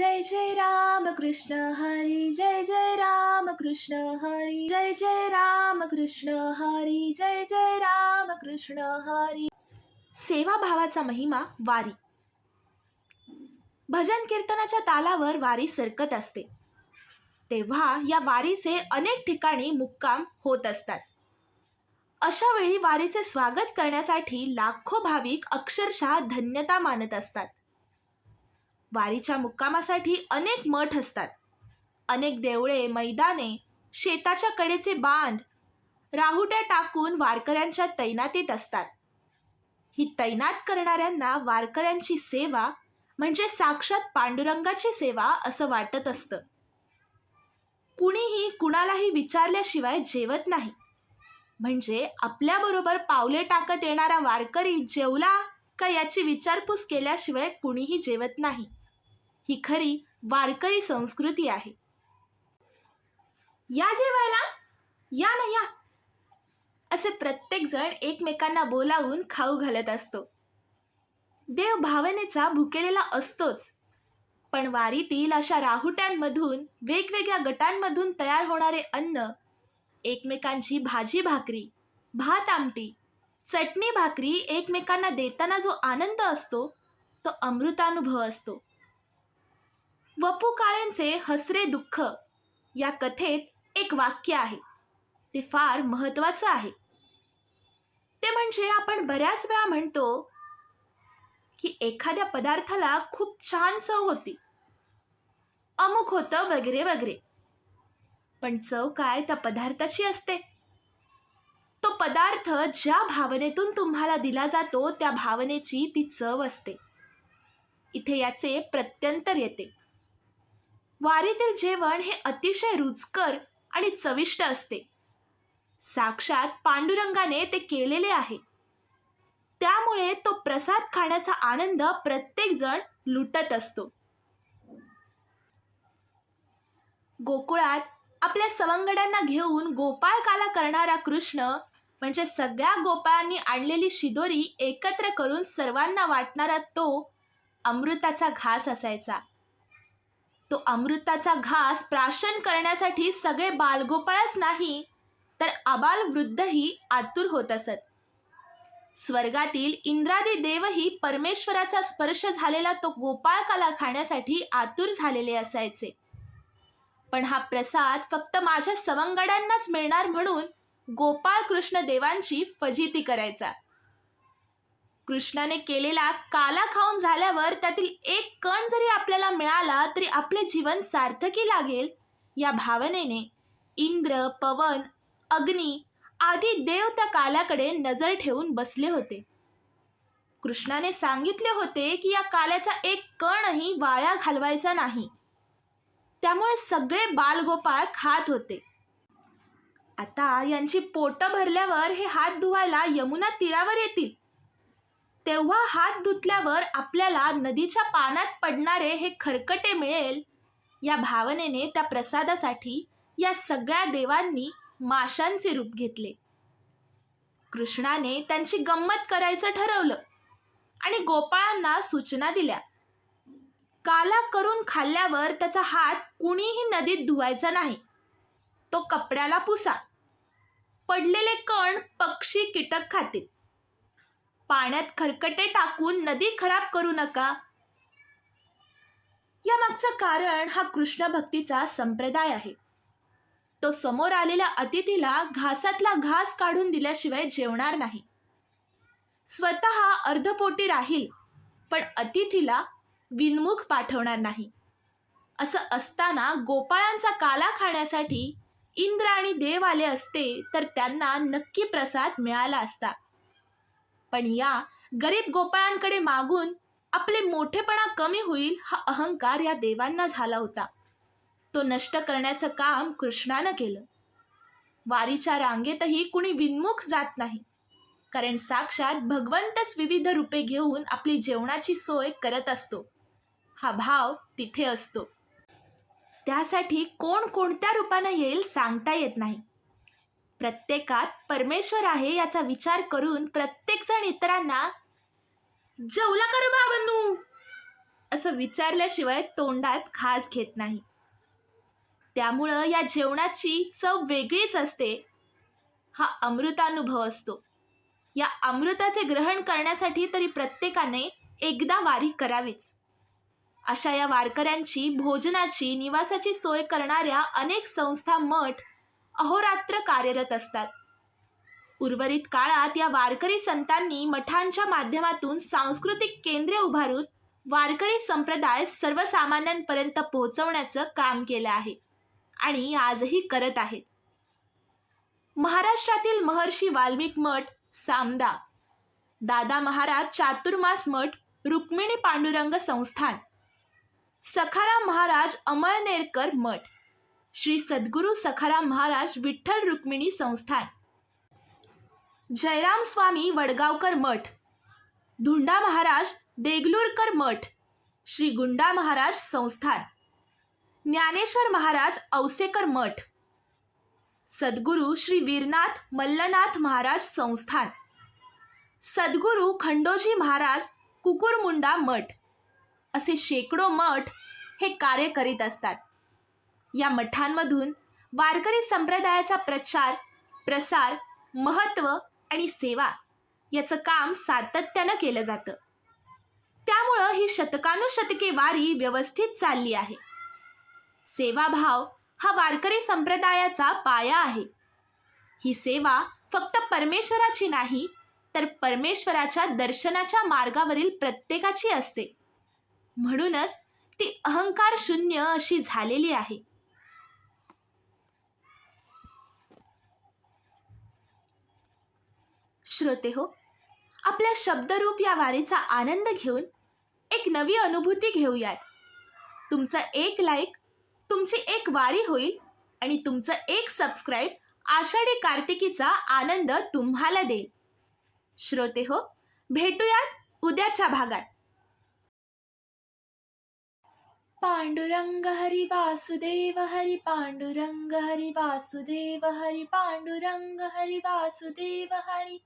जय जय राम कृष्ण हरी जय जय राम कृष्ण हरी जय जय राम कृष्ण हरी जय जय राम कृष्ण हरी सेवाभावाचा महिमा वारी। भजन कीर्तनाच्या तालावर वारी सरकत असते. तेव्हा या वारीचे अनेक ठिकाणी मुक्काम होत असतात. अशा वेळी वारीचे स्वागत करण्यासाठी लाखो भाविक अक्षरशः धन्यता मानत असतात. वारीच्या मुक्कामासाठी अनेक मठ असतात. अनेक देवळे मैदाने शेताच्या कडेचे बांध राहुट्या टाकून वारकऱ्यांच्या तैनातीत असतात. ही तैनात करणाऱ्यांना वारकऱ्यांची सेवा म्हणजे साक्षात पांडुरंगाची सेवा असं वाटत असतं. कुणीही कुणालाही विचारल्याशिवाय जेवत नाही. म्हणजे आपल्याबरोबर पावले टाकत येणारा वारकरी जेवला का याची विचारपूस केल्याशिवाय कुणीही जेवत नाही. ही खरी वारकरी संस्कृती आहे. या जेवायला या ना या. असे प्रत्येकजण एकमेकांना बोलावून खाऊ घालत असतो. देव भावनेचा भुकेलेला असतोच. पण वारीतील अशा राहुट्यांमधून वेगवेगळ्या गटांमधून तयार होणारे अन्न एकमेकांची भाजी भाकरी भात आमटी चटणी भाकरी एकमेकांना देताना जो आनंद असतो तो अमृतानुभव असतो. वपू काळेंचे हसरे दुःख या कथेत एक वाक्य आहे. ते फार महत्वाचं आहे. ते म्हणजे आपण बऱ्याच वेळा म्हणतो की एखाद्या पदार्थाला खूप छान चव होती. अमुक होतं वगैरे वगैरे. पण चव काय त्या पदार्थाची असते? तो पदार्थ ज्या भावनेतून तुम्हाला दिला जातो त्या भावनेची ती चव असते. इथे याचे प्रत्यंतर येते. वारीतील जेवण हे अतिशय रुचकर आणि चविष्ट असते. साक्षात पांडुरंगाने ते केलेले आहे. त्यामुळे तो प्रसाद खाण्याचा आनंद प्रत्येकजण लुटत असतो. गोकुळात आपल्या सवंगड्यांना घेऊन गोपाळ काला करणारा कृष्ण म्हणजे सगळ्या गोपाळांनी आणलेली शिदोरी एकत्र करून सर्वांना वाटणारा तो अमृताचा घास असायचा. तो अमृताचा घास प्राशन करण्यासाठी सगळे बालगोपाळच नाही तर अबाल वृद्धही आतुर होत असत. स्वर्गातील इंद्रादी देवही परमेश्वराचा स्पर्श झालेला तो गोपाळकाला खाण्यासाठी आतुर झालेले असायचे. पण हा प्रसाद फक्त माझ्या सवंगड्यांनाच मिळणार म्हणून गोपाळ कृष्ण देवांची फजिती करायचा. कृष्णाने केलेला काला खाऊन झाल्यावर त्यातील एक कण जरी आपल्याला मिळाला तरी आपले जीवन सार्थकी लागेल. या भावनेने इंद्र पवन अग्नी आदी देव त्या काल्याकडे नजर ठेवून बसले होते. कृष्णाने सांगितले होते की या काल्याचा एक कणही वाया घालवायचा नाही. त्यामुळे सगळे बालगोपाळ खात होते. आता यांची पोटं भरल्यावर हे हात धुवायला यमुना तीरावर येतील. तेव्हा हात धुतल्यावर आपल्याला नदीच्या पानात पडणारे हे खरकटे मिळेल. या भावनेने त्या प्रसादासाठी या सगळ्या देवांनी माशांचे रूप घेतले. कृष्णाने त्यांची गंमत करायचं ठरवलं आणि गोपाळांना सूचना दिल्या. काला करून खाल्ल्यावर त्याचा हात कुणीही नदीत धुवायचा नाही. तो कपड्याला पुसा. पडलेले कण पक्षी कीटक खातील. पाण्यात खरकटे टाकून नदी खराब करू नका. या मागचं कारण हा कृष्ण भक्तीचा संप्रदाय आहे. तो समोर आलेल्या अतिथीला घासातला घास काढून दिल्याशिवाय जेवणार नाही. स्वतः अर्धपोटी राहील पण अतिथीला विनमुख पाठवणार नाही. असं असताना गोपाळांचा काला खाण्यासाठी इंद्र आणि देव आले असते तर त्यांना नक्की प्रसाद मिळाला असता. पण या गरीब गोपाळांकडे मागून आपले मोठेपणा कमी होईल हा अहंकार या देवांना झाला होता. तो नष्ट करण्याचं काम कृष्णानं केलं. वारीच्या रांगेतही कुणी विनमुख जात नाही. कारण साक्षात भगवंतच विविध रूपे घेऊन आपली जेवणाची सोय करत असतो. हा भाव तिथे असतो. त्यासाठी कोण कोणत्या रूपानं येईल सांगता येत नाही. प्रत्येकात परमेश्वर आहे याचा विचार करून प्रत्येकजण इतरांना जेवला कर बाबांनू असं विचारल्याशिवाय तोंडात घास घेत नाही. त्यामुळं या जेवणाची चव वेगळीच असते. हा अमृतानुभव असतो. या अमृताचे ग्रहण करण्यासाठी तरी प्रत्येकाने एकदा वारी करावीच. अशा या वारकऱ्यांची भोजनाची निवासाची सोय करणाऱ्या अनेक संस्था मठ अहोरात्र कार्यरत असतात. उर्वरित काळात या वारकरी संतांनी मठांच्या माध्यमातून सांस्कृतिक केंद्रे उभारून वारकरी संप्रदाय सर्वसामान्यांपर्यंत पोहोचवण्याचं काम केलं आहे आणि आजही करत आहेत. महाराष्ट्रातील महर्षी वाल्मिक मठ सामदा दादा महाराज चातुर्मास मठ रुक्मिणी पांडुरंग संस्थान सखाराम महाराज अमळनेरकर मठ श्री सद्गुरू सखाराम महाराज विठ्ठल रुक्मिणी संस्थान. जयराम स्वामी वडगावकर मठ. धुंडा महाराज देगलूरकर मठ. श्री गुंडा महाराज संस्थान. ज्ञानेश्वर महाराज औसेकर मठ. सद्गुरू श्री वीरनाथ मल्लनाथ महाराज संस्थान. सद्गुरू खंडोजी महाराज कुकुरमुंडा मठ. असे शेकडो मठ हे कार्य करीत असतात. या मठांमधून वारकरी संप्रदायाचा प्रचार प्रसार महत्त्व आणि सेवा याचं काम सातत्यानं केलं जातं. त्यामुळं ही शतकानुशतके वारी व्यवस्थित चालली आहे. सेवाभाव हा वारकरी संप्रदायाचा पाया आहे. ही सेवा फक्त परमेश्वराची नाही तर परमेश्वराच्या दर्शनाच्या मार्गावरील प्रत्येकाची असते. म्हणूनच ती अहंकार शून्य अशी झालेली आहे. श्रोते हो आपल्या शब्दरूप या वारीचा आनंद घेऊन एक नवी अनुभूती घेऊयात. तुमचा एक लाईक तुमची एक वारी होईल आणि तुमचं एक सबस्क्राईब आषाढी कार्तिकीचा आनंद तुम्हाला देईल. श्रोते हो भेटूयात उद्याच्या भागात. पांडुरंग हरी वासुदेव हरी पांडुरंग हरी वासुदेव हरी पांडुरंग हरी वासुदेव हरी